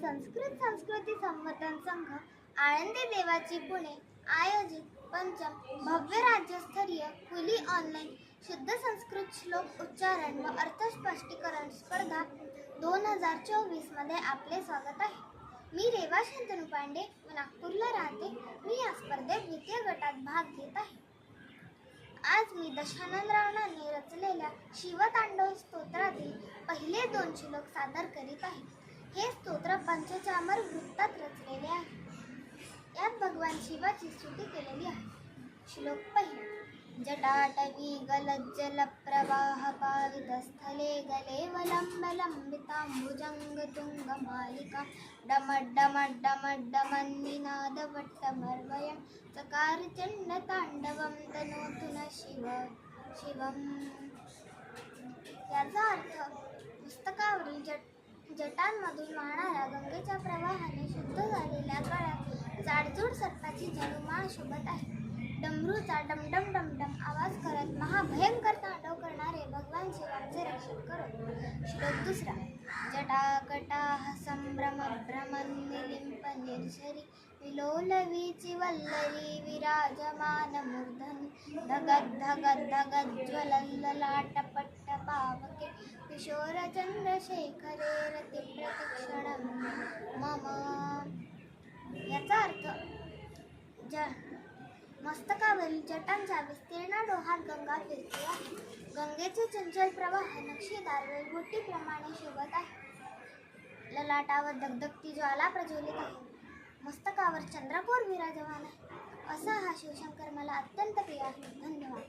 संस्कृत संस्कृती संवर्धन संघ आळंदी देवाची पुणे आयोजित पंचम भव्य राज्यस्तरीय खुली ऑनलाईन शुद्ध संस्कृत श्लोक उच्चारण व अर्थस्पष्टीकरण स्पर्धा दोन हजार चोवीसमध्ये आपले स्वागत आहे. मी रेवा शंतनू पांडे व नागपूरला राहते. मी या स्पर्धेत द्वितीय गटात भाग घेत आहे. आज मी दशानंद रावणांनी रचलेल्या शिवतांडव स्तोत्रातील पहिले दोन श्लोक सादर करीत आहे. पंचचामर वृत्तात रचलेले आहे. यात भगवान शिवाची स्तुती केलेली आहे. श्लोक पहिला. जटाटवी गलज्जल प्रवाह पावितस्थले गले वलंब लंबितांबुजंग तुंग मालिका डमड डमड वट्टमर्वयं चकार चंड तांडवं तनोतु न शिव शिवम। याचा अर्थ जटांमधून वाहणाऱ्या गंगेच्या प्रवाहाने शुद्ध झालेल्या गळ्यात जाडजूड सर्पाची जनुमाळ शोभत आहे. डमरूचा डमडम डमडम आवाज करत महाभयंकर तांडव करणारे भगवान शिवाचे रक्षण करो श्लोक दुसरा. जटाकटाह संभ्रम भ्रमन निलिंप निर्शरी विलोलवीची वल्लरी विराजमान मूर्धनी धगद धगद धगद ज्वलल्ललाट पावके किशोरचंद्रशेखरे चंद्रशेखरे मम याचा अर्थ ज मस्तकावरील जटांच्या विस्तीर्ण डोहात गंगा फिरते आहे. गंगेचे चंचल प्रवाह नक्षीदार वेलगुट्टीप्रमाणे शोभत आहे. ललाटावर दगदगती ज्वाला प्रज्वलित आहे. मस्तकावर चंद्रकोर विराजमान आहे. असा हा शिवशंकर मला अत्यंत प्रिय आहे. धन्यवाद.